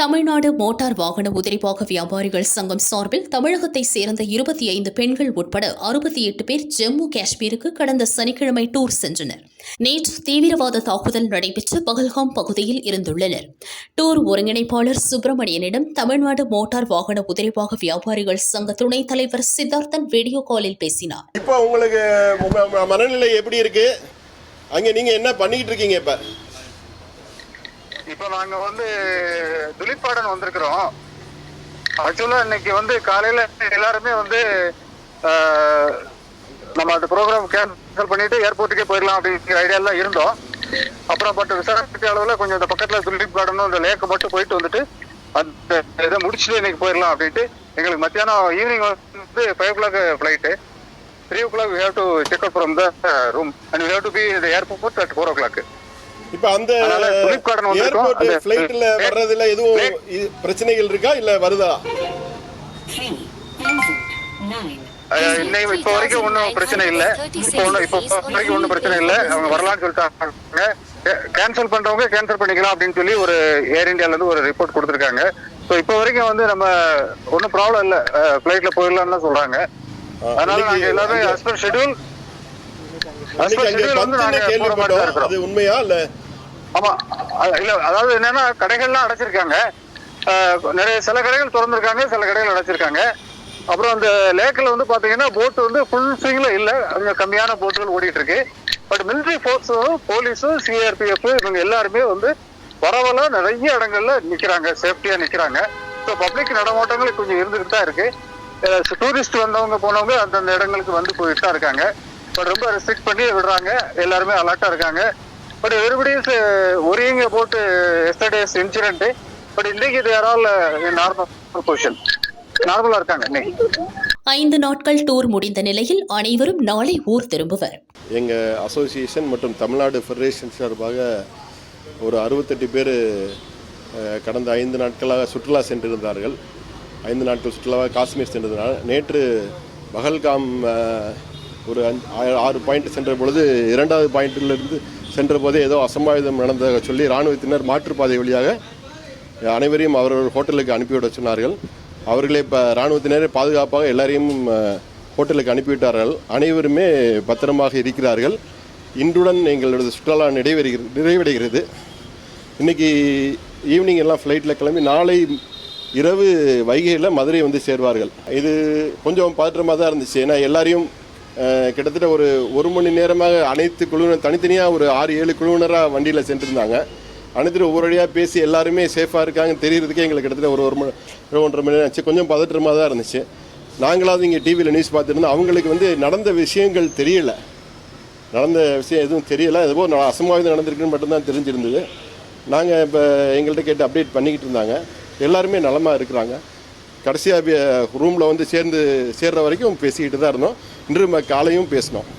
Tamil Nadu motor வாகன உதிரிபாக வியாபாரிகள் சங்கம் சார்பில் தமிழகத்தை சேர்ந்த இருபத்தி ஐந்து பெண்கள் உட்பட அறுபத்தி எட்டு பேர் ஜம்மு காஷ்மீருக்கு கடந்த சனிக்கிழமை டூர் சென்றனர். நேற்று தீவிரவாத தாக்குதல் நடைபெற்ற பகல்காம் பகுதியில் இருந்துள்ளனர். டூர் ஒருங்கிணைப்பாளர் சுப்பிரமணியனிடம் தமிழ்நாடு மோட்டார் வாகன உதிரிபாக வியாபாரிகள் சங்க துணைத் தலைவர் சித்தார்த்தன் வீடியோ காலில் பேசினார். இப்போ உங்களுக்கு மனநிலை எப்படி இருக்கு? அங்கே நீங்க என்ன பண்ணிக்கிட்டு இருக்கீங்க இப்போ? இப்போ நாங்க வந்து துளிப்பாடன் வந்திருக்கிறோம். ஆக்சுவலா இன்னைக்கு வந்து காலையில எல்லாருமே வந்து நம்ம அந்த ப்ரோக்ராம் கேன்சல் பண்ணிட்டு ஏர்போர்ட்டுக்கே போயிடலாம் அப்படிங்கிற ஐடியால இருந்தோம். அப்புறம் பட் விசாரிக்க அளவுல கொஞ்சம் இந்த பக்கத்துல துளிப்பாடனும் அந்த லேக்கு மட்டும் போயிட்டு வந்துட்டு அந்த இதை முடிச்சுட்டு இன்னைக்கு போயிடலாம் அப்படின்ட்டு எங்களுக்கு மத்தியானம் ஈவினிங் வந்து five o'clock flight three o'clock have to check out from the room and we have to be இந்த airport at four o'clock இப்ப அந்த. ஏர்போர்ட் ஃபிளைட்ல வர்றதுல எதுவும் பிரச்சனைகள் இருக்கா? இல்ல வருதா? இன்னைக்கு இப்போ வரைக்கும் ஒன்றும் பிரச்சனை இல்லை. இப்போ ஒன்றும் இப்போ வரைக்கும் ஒன்றும் பிரச்சனை இல்லை. அவங்க வரலாம்னு சொல்லிட்டாங்க. கேன்சல் பண்றவங்க கேன்சல் பண்ணிக்கலாம் அப்படின்னு சொல்லி ஒரு ஏர் இந்தியால இருந்து ஒரு ரிப்போர்ட் கொடுத்துருக்காங்க. ஸோ இப்போ வரைக்கும் வந்து நம்ம ஒன்றும் ப்ராப்ளம் இல்லை. ஃப்ளைட்ல போயிடலாம்னு சொல்றாங்க. அதனால இன்னைக்கு நாங்க எல்லாமே அங்க- அன்னைக்கு அங்க கேள்விப்பட்டோம். அது உண்மையா இல்ல? ஆமா. இல்ல அதாவது என்னன்னா கடைகள்லாம் அடைச்சிருக்காங்க. நிறைய சில கடைகள் திறந்திருக்காங்க சில கடைகள் அடைச்சிருக்காங்க. அப்புறம் அந்த லேக்கில் வந்து பாத்தீங்கன்னா போட் வந்து ஃபுல் ஸ்விங்ல இல்ல. கொஞ்சம் கம்மியான போட்டுகள் ஓடிட்டு இருக்கு பட் மிலிட்ரி ஃபோர்ஸும் போலீஸும் சிஆர்பிஎஃப் இவங்க எல்லாருமே வந்து பரவலா நிறைய இடங்கள்ல நிக்கிறாங்க. சேஃப்டியா நிக்கிறாங்க. ஸோ பப்ளிக் நடமாட்டங்கள் கொஞ்சம் இருந்துகிட்டு தான் இருக்கு டூரிஸ்ட் வந்தவங்க போனவங்க அந்தந்த இடங்களுக்கு வந்து போயிட்டு தான் இருக்காங்க. பட் ரொம்ப ரெஸ்ட்ரிக்ட் பண்ணி விடுறாங்க. எல்லாருமே அலர்ட்டா இருக்காங்க. But everybody's worrying about yesterday's incident but இன்னைக்கு இது யாரால நார்மல் பொசிஷன் நார்மலா இருக்காங்க இன்னைக்கு. ஐந்து நாட்கள் டூர் முடிந்த நிலையில் அனைவரும் நாளை ஊர் திரும்புவர். எங்க அசோசியேஷன் மற்றும் தமிழ்நாடு ஃபெடரேஷன் சார்பாக ஒரு அறுபத்தெட்டு பேர் கடந்த ஐந்து நாட்களாக சுற்றுலா சென்றிருந்தார்கள். ஐந்து நாட்கள் சுற்றுலாவாக காஷ்மீர் சென்றதுனால நேற்று பகல்காம் ஒரு அஞ்சு ஆறு பாயிண்ட் சென்ற பொழுது இரண்டாவது பாயிண்டிலிருந்து சென்ற போதே ஏதோ அசம்பாவிதம் நடந்ததாக சொல்லி இராணுவத்தினர் மாற்றுப்பாதை வழியாக அனைவரையும் அவரவர் ஹோட்டலுக்கு அனுப்பிவிட சொன்னார்கள். அவர்களே இப்போ இராணுவத்தினரே பாதுகாப்பாக எல்லாரையும் ஹோட்டலுக்கு அனுப்பிவிட்டார்கள் அனைவருமே பத்திரமாக இருக்கிறார்கள். இன்றுடன் எங்களது சுற்றுலா நிறைவேறுகிறது நிறைவடைகிறது. இன்னைக்கு ஈவினிங் எல்லாம் ஃப்ளைட்டில் கிளம்பி நாளை இரவு வைகையில் மதுரை வந்து சேர்வார்கள். இது கொஞ்சம் பதற்றமாக தான் இருந்துச்சு. ஏன்னா எல்லாரையும் கிட்டத்தட்ட ஒரு ஒரு மணி நேரமாக அனைத்து குழுவினர் தனித்தனியாக ஒரு ஆறு ஏழு குழுவினராக வண்டியில் சென்றிருந்தாங்க. அனைத்து ஒவ்வொரு வழியாக பேசி எல்லாருமே சேஃபாக இருக்காங்கன்னு தெரியறதுக்கே எங்களுக்கு கிட்டத்தட்ட ஒரு ஒரு மணி ஒன்றரை மணி நேரம் ஆச்சு. கொஞ்சம் பதற்றமாக தான் இருந்துச்சு. நாங்களாவது இங்கே டிவியில் நியூஸ் பார்த்துருந்தோம். அவங்களுக்கு வந்து நடந்த விஷயங்கள் தெரியல. நடந்த விஷயம் எதுவும் தெரியல. எதுவோ ந- அசம்பாவிதம் நடந்திருக்குன்னு மட்டும்தான் தெரிஞ்சிருந்தது. நாங்கள் இப்போ எங்கள்கிட்ட கேட்டு அப்டேட் பண்ணிக்கிட்டு இருந்தாங்க. எல்லாருமே நலமாக இருக்கிறாங்க. கடைசியாக ரூமில் வந்து சேர்ந்து சேர்ற வரைக்கும் பேசிக்கிட்டு தான் இருந்தோம். இன்று ம- காலையும் பேசினோம்.